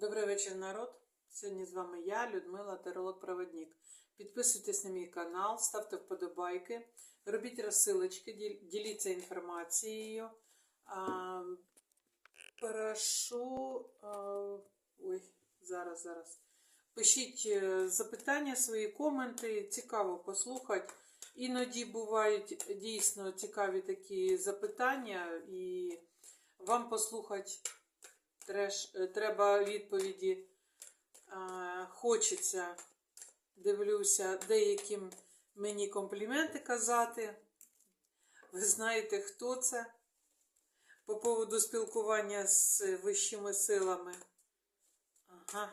Добрий вечір, народ. Сьогодні з вами я, Людмила, таролог-проводник. Підписуйтесь на мій канал, ставте вподобайки, робіть розсилочки, діліться інформацією. А, прошу. ой, зараз, зараз. Пишіть е, запитання, свої коменти. Цікаво послухати. Іноді бувають дійсно цікаві такі запитання, і вам послухати треш, е, треба відповіді. А, хочеться, дивлюся, деяким мені компліменти казати. Ви знаєте, хто це? По поводу спілкування з вищими силами. Ага.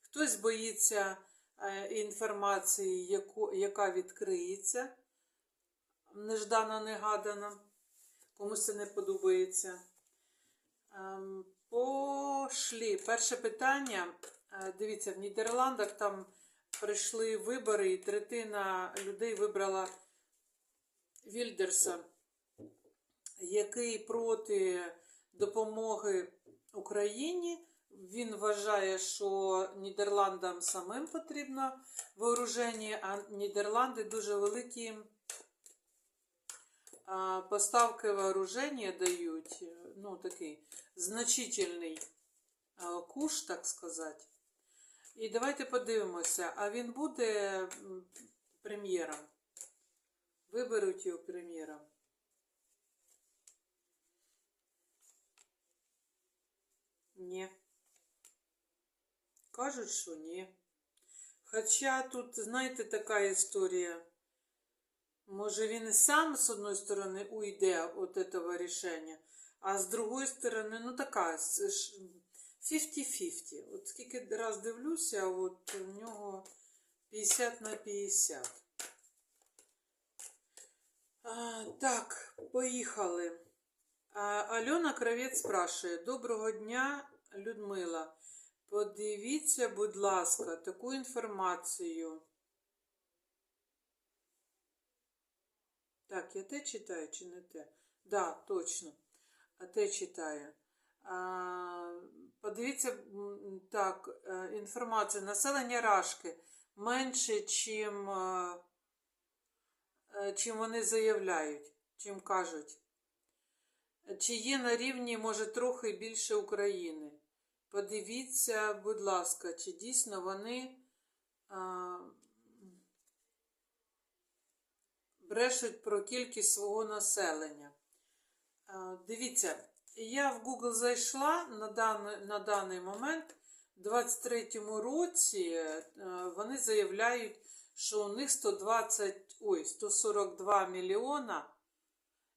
Хтось боїться е, інформації, яку, яка відкриється неждано негадано. Комусь це не подобається. Пошлі. Перше питання. Е, Дивіться, в Нідерландах там прийшли вибори, і третина людей вибрала Вільдерса, який проти допомоги Україні. Він вважає, що Нідерландам самим потрібно вооруження, а Нідерланди дуже великі поставки вооружения дають, е, ну, такий значительний а, куш, так сказати. І давайте подивимося, а він буде прем'єром? Виберуть його прем'єром. Ні. Кажуть, що ні. Хоча тут, знаєте, така історія. Може, він і сам, з одної сторони, уйде от этого рішення, а з другої сторони, ну така, 50-50. От скільки раз дивлюся, от у нього 50 на 50. А, так, поїхали. А, Альона Кравець спрашує: Доброго дня, Людмила. Подивіться, будь ласка, таку інформацію. Так, я те читаю чи не те? Да, точно. Те читаю. Подивіться, так, е, інформація. Населення Рашки менше, чим, е, е, чим вони заявляють, чим кажуть. Чи є на рівні, може, трохи більше України? Подивіться, будь ласка, чи дійсно вони а, брешуть про кількість свого населення. Дивіться, я в Google зайшла на даний, на даний момент. У 23-му році е, вони заявляють, що у них 120, ой, 142 мільйона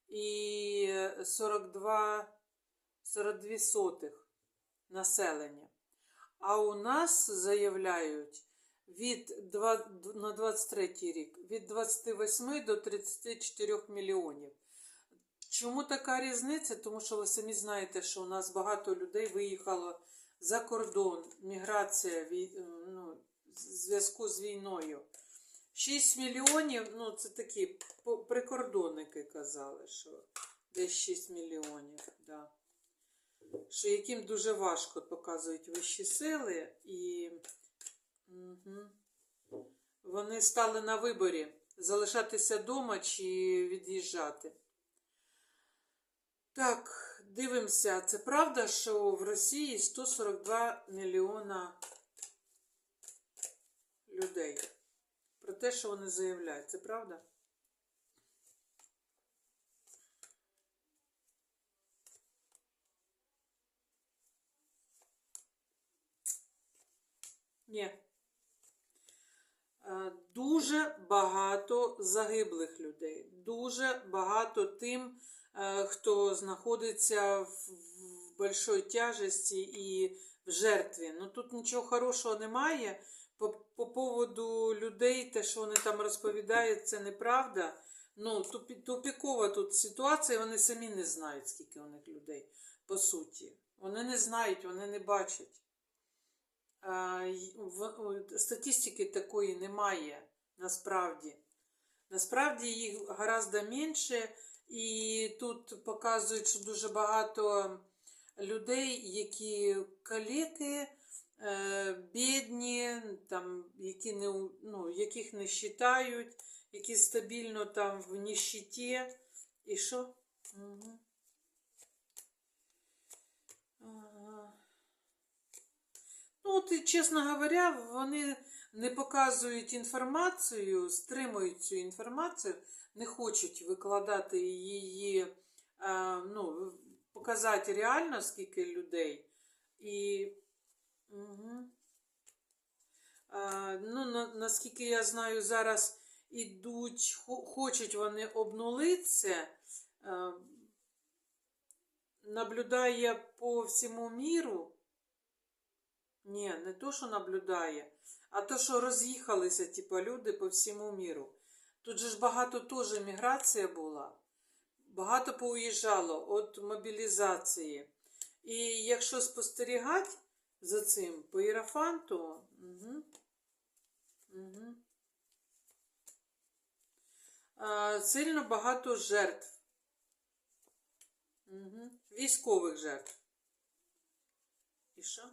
і 42, 42 сотих населення. А у нас заявляють від два- на 23 рік від 28 до 34 мільйонів. Чому така різниця? Тому що ви самі знаєте, що у нас багато людей виїхало за кордон, міграція вій- ну, зв'язку з війною. 6 мільйонів, ну це такі прикордонники казали, що десь 6 мільйонів. Да. Що яким дуже важко показують вищі сили, і угу. вони стали на виборі залишатися вдома чи від'їжджати. Так, дивимося. Це правда, що в Росії 142 мільйона людей. Про те, що вони заявляють. Це правда? Ні. Е, Дуже багато загиблих людей. Дуже багато тим, е, хто знаходиться в большой тяжесті і в жертві. Ну тут нічого хорошого немає. По, по поводу людей, те, що вони там розповідають, це неправда. Ну, тупі, тупікова тут ситуація, вони самі не знають, скільки у них людей, по суті. Вони не знають, вони не бачать. А, в- Статистики такої немає насправді. Насправді їх гораздо менше, і тут показують, що дуже багато людей, які каліки, е, бідні, там, які не, ну, яких не вважають, які стабільно там в ніщиті. І що? Угу. Ну, от, чесно говоря, вони не показують інформацію, стримують цю інформацію, не хочуть викладати її, ну, показати реально, скільки людей. І угу. ну, на, наскільки я знаю, зараз ідуть, хочуть вони обнулитися. А, наблюдає по всьому міру. Ні, не то, що наблюдає, а то, що роз'їхалися, типу, люди по всьому міру. Тут же ж багато теж міграція була. Багато поуїжджало від мобілізації. І якщо спостерігати за цим по Єрафанту, угу, угу, сильно багато жертв. Угу. Військових жертв. І що?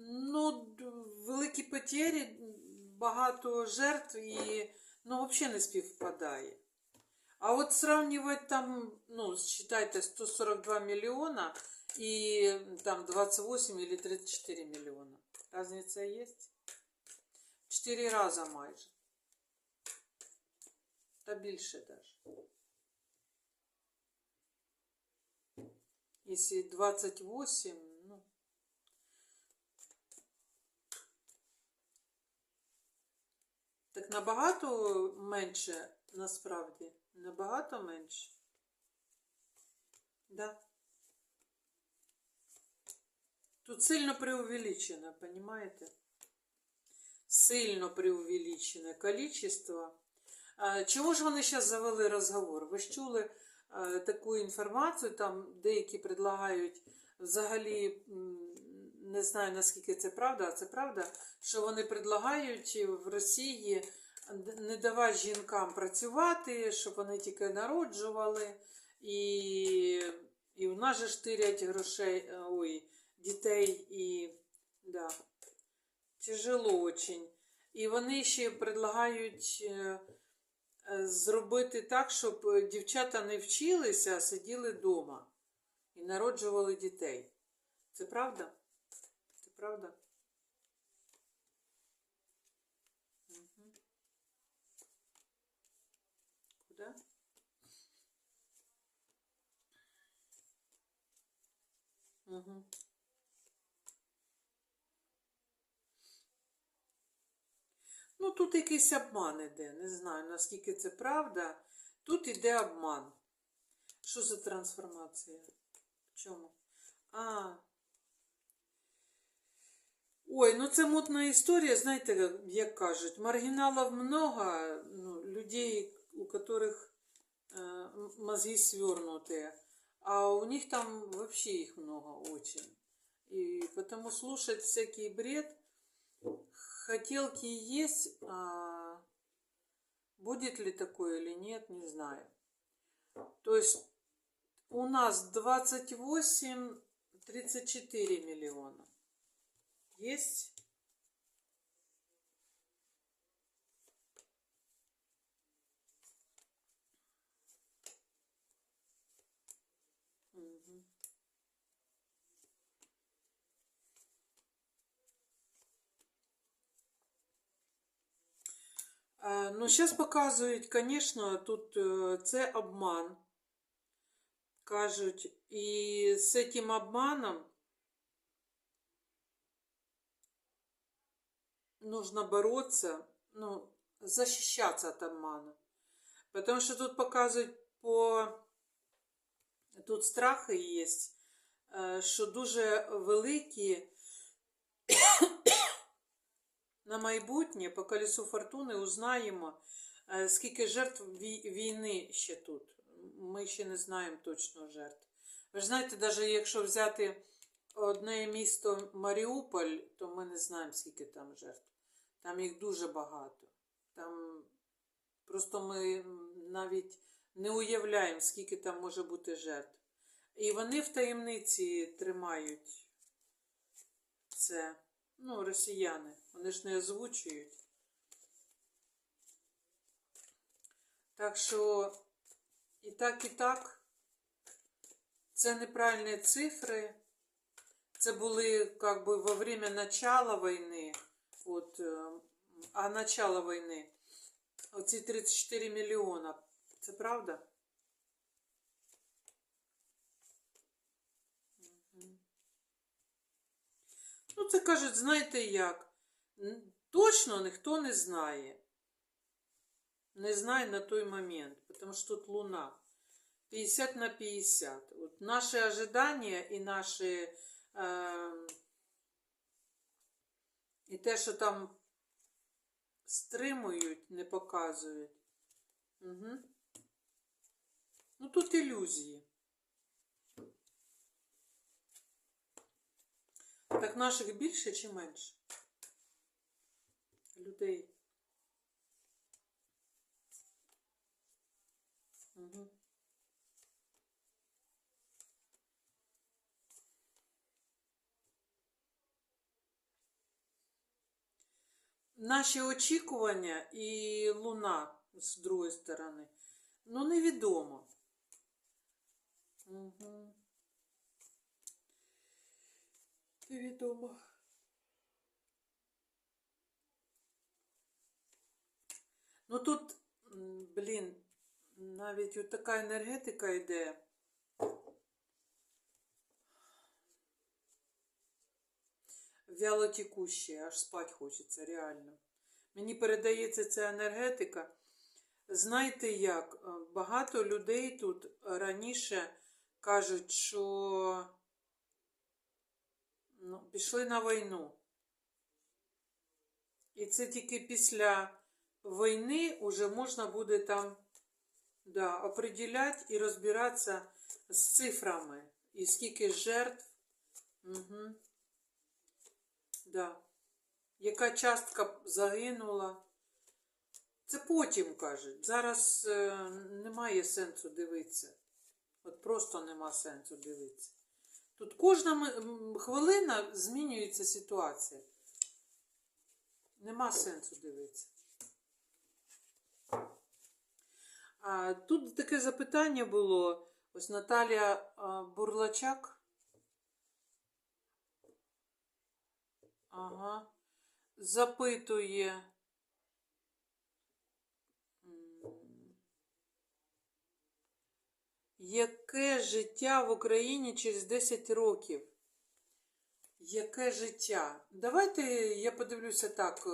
Ну, великі потері, багато жертв і ну, взагалі не співпадає. А от сравнювати там, ну, считайте, 142 мільйона і там 28 или 34 мільйона. Разниця є? Чотири рази майже. Та більше даже. Если 28, Так набагато менше насправді. Набагато менше. Да. Тут сильно преувеличено, понимаете? Сильно преувеличено количество. Чому ж вони зараз завели розговор? Ви ж чули е, таку інформацію, там деякі предлагають взагалі, не знаю наскільки це правда, а це правда, що вони предлагають в Росії не давати жінкам працювати, щоб вони тільки народжували. І, і в нас же штирять грошей, ой, дітей і да, тяжело очень. І вони ще предлагають е, е, зробити так, щоб дівчата не вчилися, а сиділи вдома і народжували дітей. Це правда? Правда? Мгм. Куди? Угу. Ну, тут якийсь обман іде. Не знаю, наскільки це правда. Тут іде обман. Що за трансформація? В чому? А. Ой, ну це мутна історія, знаєте, як- як кажуть, маргіналів много, ну, людей, у которых э, м- мозги свернутые, а у них там вообще их много очень. И потому слушать всякий бред, хотелки есть, а будет ли такое или нет, не знаю. То есть у нас 28, 34 миллиона. Есть? Мгм. Е, Ну, зараз показують, звісно, тут це обман. Кажуть, і з цим обманом нужно бороться, ну, защищаться от обмана. Потому что тут показують по... Тут страхи є, е, що дуже великі на майбутнє по колесу фортуни узнаємо, е, скільки жертв війни ще тут. Ми ще не знаємо точно жертв. Ви ж знаєте, навіть якщо взяти одне місто Маріуполь, то ми не знаємо, скільки там жертв. Там їх дуже багато. Там просто ми навіть не уявляємо, скільки там може бути жертв. І вони в таємниці тримають це. Ну, росіяни. Вони ж не озвучують. Так що і так, і так. Це неправильні цифри. Це були как бы во время начала війни. От, е, а начало війни. Оці 34 мільйона. Це правда? Мгм. Ну, це кажуть, знаєте як? Н- Точно ніхто не знає. Не знає на той момент, потому что тут Луна. 50 на 50. Вот наши ожидания и наши... Е, і те, що там стримують, не показують. Угу. Ну тут ілюзії. Так наших більше чи менше? Людей. Угу. Наші очікування і луна з другої сторони. Ну, невідомо. Угу. Невідомо. Ну тут, блін, навіть от така енергетика йде. Вялотекуще, аж спать хочеться, реально. Мені передається ця енергетика. Знаєте як? Е, Багато людей тут раніше кажуть, що ну, пішли на війну. І це тільки після війни вже можна буде там да, определяти і розбиратися з цифрами. І скільки жертв. Угу. Да. Яка частка загинула? Це потім кажуть. Зараз е, немає сенсу дивитися. От просто нема сенсу дивитися. Тут кожна хвилина змінюється ситуація. Нема сенсу дивитися. А, тут таке запитання було. Ось Наталія Бурлачак. Ага. Запитує. Яке життя в Україні через 10 років? Яке життя? Давайте я подивлюся так,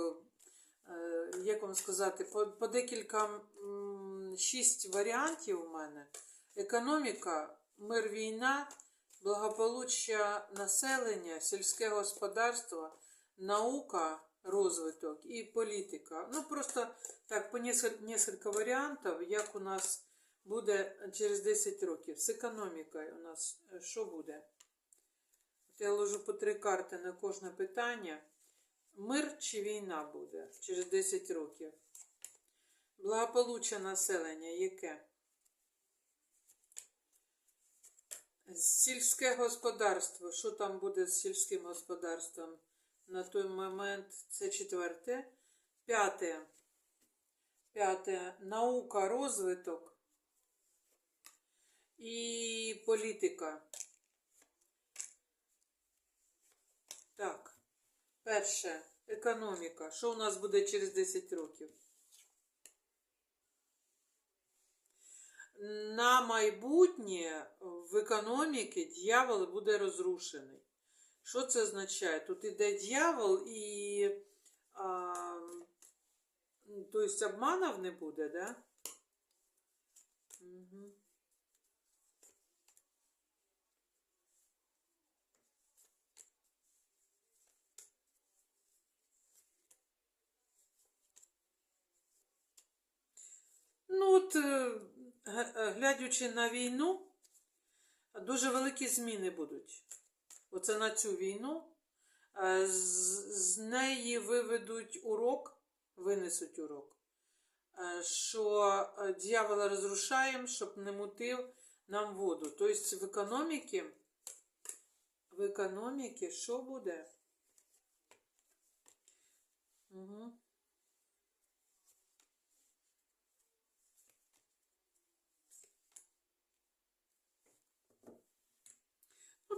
е, як вам сказати, по, по декілька шість варіантів у мене. Економіка, мир війна, благополуччя населення, сільське господарство, наука, розвиток і політика. Ну, просто так, по несколько варіантів, як у нас буде через 10 років. З економікою у нас е, що буде? От я ложу по три карти на кожне питання. Мир чи війна буде через 10 років? Благополуччя населення яке? Сільське господарство. Що там буде з сільським господарством на той момент? Це четверте. П'яте. П'яте. Наука, розвиток і політика. Так. Перше. Економіка. Що у нас буде через 10 років? На майбутнє в економіці дьявол буде розрушений. Що це означає? Тут іде дьявол і а, тобто обманів не буде, да? Угу. Ну, от, г- е, глядячи на війну, дуже великі зміни будуть. Оце на цю війну. Е, З, неї виведуть урок, винесуть урок. е, що е, дьявола розрушаємо, щоб не мутив нам воду. Тобто в економіці, в економіці що буде? Угу.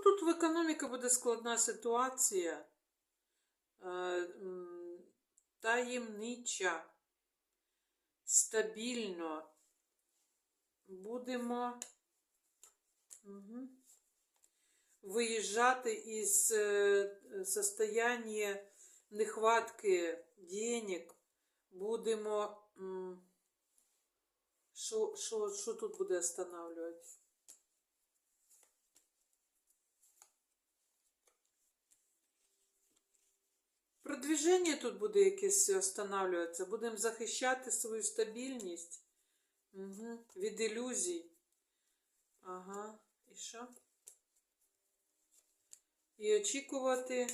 Тут в економіці буде складна ситуація. Е, таємнича, стабільно. Будемо угу. виїжджати із е, состояння нехватки денег. Будемо. Що тут буде останавливати? Продвіження тут буде якесь останавливатися. Будемо захищати свою стабільність угу. від ілюзій. Ага, і що? І очікувати.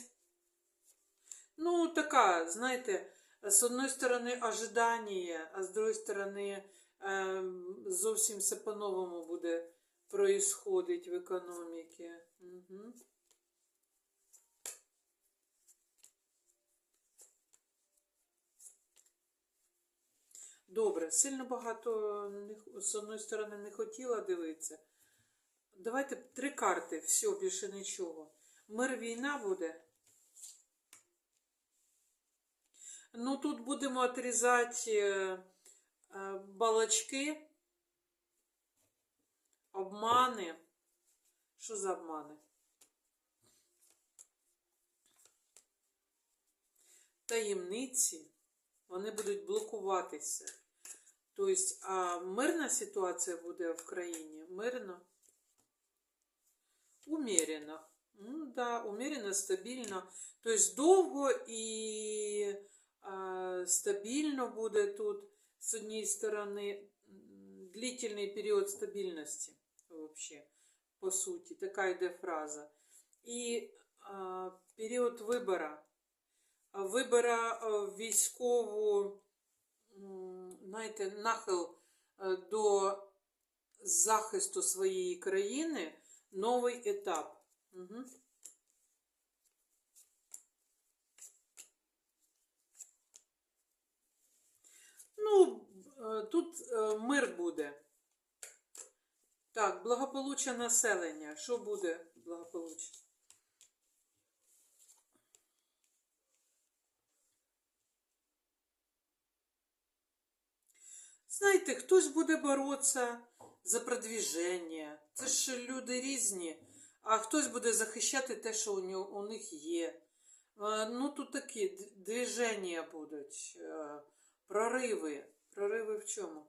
Ну, така, знаєте, з одної сторони ожидання, а з другої сторони е, зовсім все по-новому буде происходить в економіці. Угу. Добре, сильно багато з одної сторони не хотіла дивитися. Давайте три карти, все, більше нічого. Мир війна буде. Ну, тут будемо відрізати е, е, балачки, обмани. Що за обмани? Таємниці. Вони будуть блокуватися. Тобто, а мирна ситуація буде в країні? Мирно? Умеренно. Ну, да, умеренно, стабільно. Тобто довго і а, стабільно буде тут, з однієї сторони, длительний період стабільності, вообще, по суті, така йде фраза. І а, період Вибора а, військову, знаєте, нахил е, до захисту своєї країни, новий етап. Угу. Ну, е, тут е, мир буде. Так, благополуччя населення. Що буде благополуччя? Знаєте, хтось буде боротися за продвіження. Це ж люди різні, а хтось буде захищати те, що у, нього, у них є. Ну, тут такі движення будуть, е, прориви. Прориви в чому?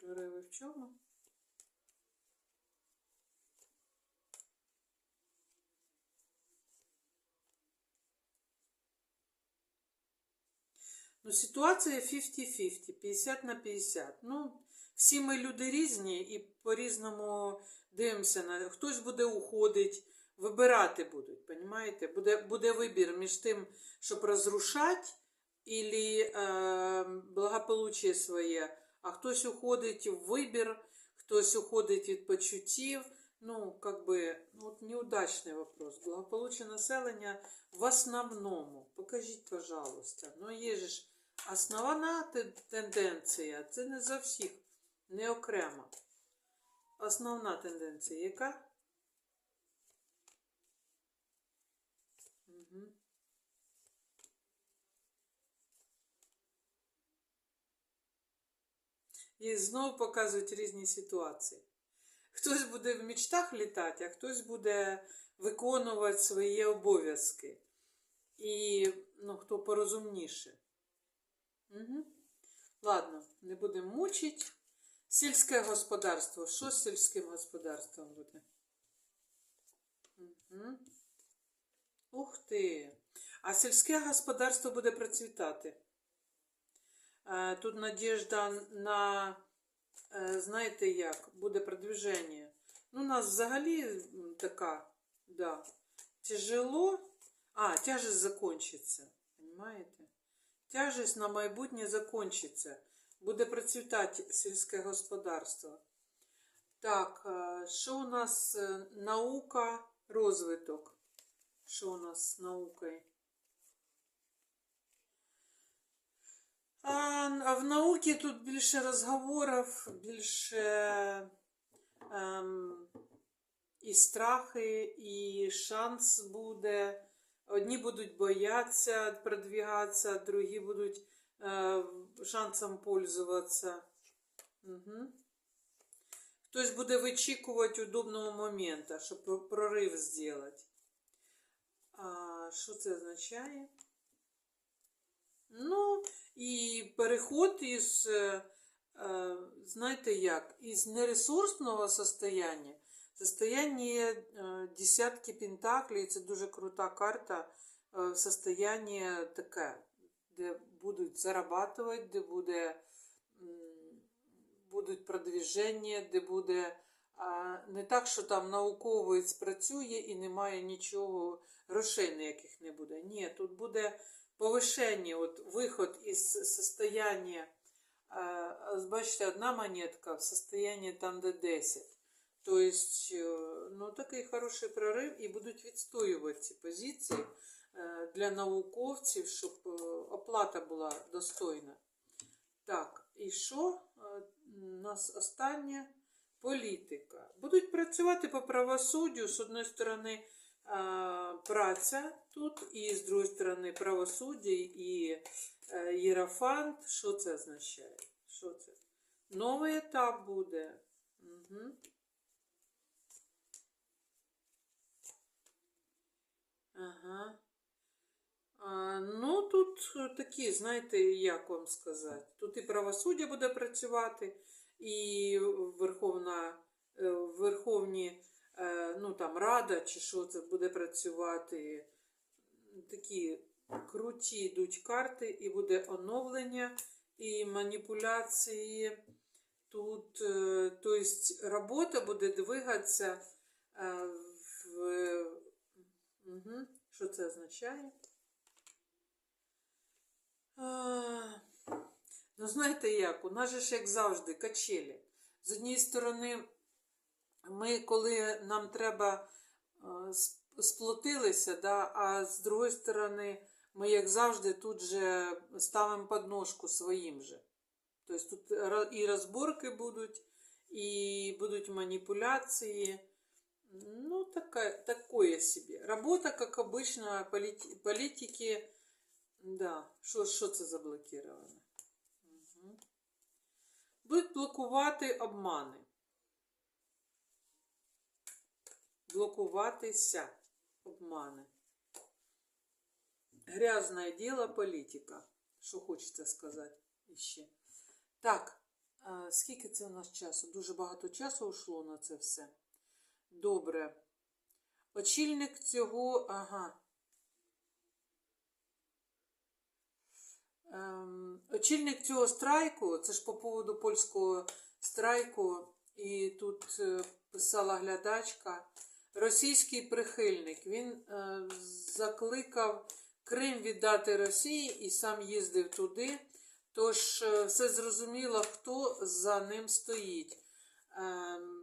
Прориви в чому? Ну, ситуація 50-50, 50 на 50. Ну, всі ми люди різні і по-різному дивимося на хтось буде уходити, вибирати будуть, понімаєте? Буде, буде вибір між тим, щоб розрушати і е, благополуччя своє, а хтось уходить в вибір, хтось уходить від почуттів. Ну, как бы, ну, вот неудачный вопрос. Благополучие населення в основному. Покажіть, пожалуйста. Ну, є же основна тенденція. Це не за всіх, не окремо. Основна тенденція яка? Угу. І знову показують різні ситуації. Хтось буде в мечтах літати, а хтось буде виконувати свої обов'язки. І ну, хто порозумніше. Угу. Ладно, не будемо мучити. Сільське господарство. Що з сільським господарством буде? Угу. Ух ти! А сільське господарство буде процвітати. Е, Тут надіжда на, е, знаєте як, буде продвіження. Ну, у нас взагалі така, да, тяжело. А, тяжесть закончиться. Понимаете? Тяжесть на майбутнє закінчиться. Буде процвітати сільське господарство. Так, е, що у нас е, наука, розвиток? Що у нас з наукою? А, а в науці тут більше розговорів, більше ем, і страхи, і шанс буде. Одні будуть боятися продвигатися, другі будуть е, шансом пользуватися. Угу. Хтось буде вичікувати удобного моменту, щоб про- прорив зробити. А що це означає? Ну, і переход із, е, е, знаєте як, із нересурсного состояння, состояние е, десятки пентаклей, це дуже крута карта, е, в состояние таке, де будуть зарабатувати, де буде, будуть продвіження, де буде не так, що там науковець працює і немає нічого, грошей ніяких не буде. Ні, тут буде повишення, от виход із состояння, бачите, одна монетка в состоянні там, де 10. Тобто, е, ну, такий хороший прорив і будуть відстоювати ці позиції е, для науковців, щоб е, оплата була достойна. Так, і що? У нас останнє політика. Будуть працювати по правосуддю, з одної сторони, праця тут, і з другої сторони правосуддя і єрофант. Що це означає? Що це? Новий етап буде. Угу. Ага. А, ну, тут е, такі, знаєте, як вам сказати, тут і правосуддя буде працювати, і Верховна, е, Верховні, е, ну там Рада чи що це буде працювати. Такі круті йдуть карти, і буде оновлення, і маніпуляції. Тут, то есть, робота буде двигатися в. Угу. Що це означає? А, ну, знаєте як, у нас же ж, як завжди, качелі. З однієї сторони, ми, коли нам треба сплотилися, да, а з другої сторони, ми, як завжди, тут же ставимо подножку своїм же. Тобто тут і розборки будуть, і будуть маніпуляції. Ну, такая, такое себе. Работа, как обычно, полити- политики. Да, що, що це заблокировано? Угу. Будуть блокувати обмани. Блокуватися обмани. Грязне діло політика. Що хочеться сказати іще. Так, скільки це у нас часу? Дуже багато часу йшло на це все. Добре. Очільник цього. Ага. Ем, очільник цього страйку, це ж по поводу польського страйку, і тут е, писала глядачка. Російський прихильник. Він е, закликав Крим віддати Росії і сам їздив туди. Тож е, все зрозуміло, хто за ним стоїть. Ем,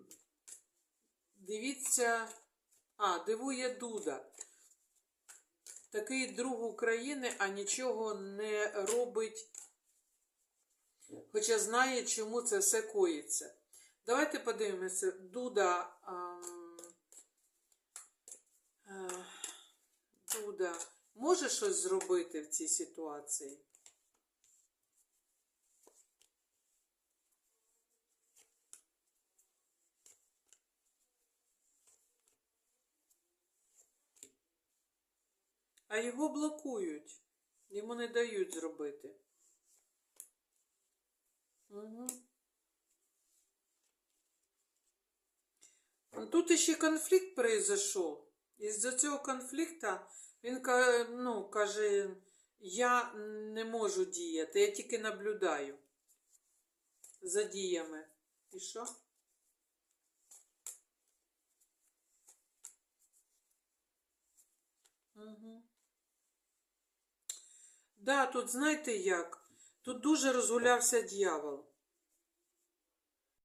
Дивіться, а, дивує Дуда. Такий друг України, а нічого не робить, хоча знає, чому це все коїться. Давайте подивимося, Дуда. ам, е, Дуда може щось зробити в цій ситуації? А його блокують. Йому не дають зробити. Угу. Тут ще конфлікт произошов. Із-за цього конфлікту він ну, каже, я не можу діяти, я тільки наблюдаю за діями. І що? Угу. Да, тут знаєте як? Тут дуже розгулявся дьявол.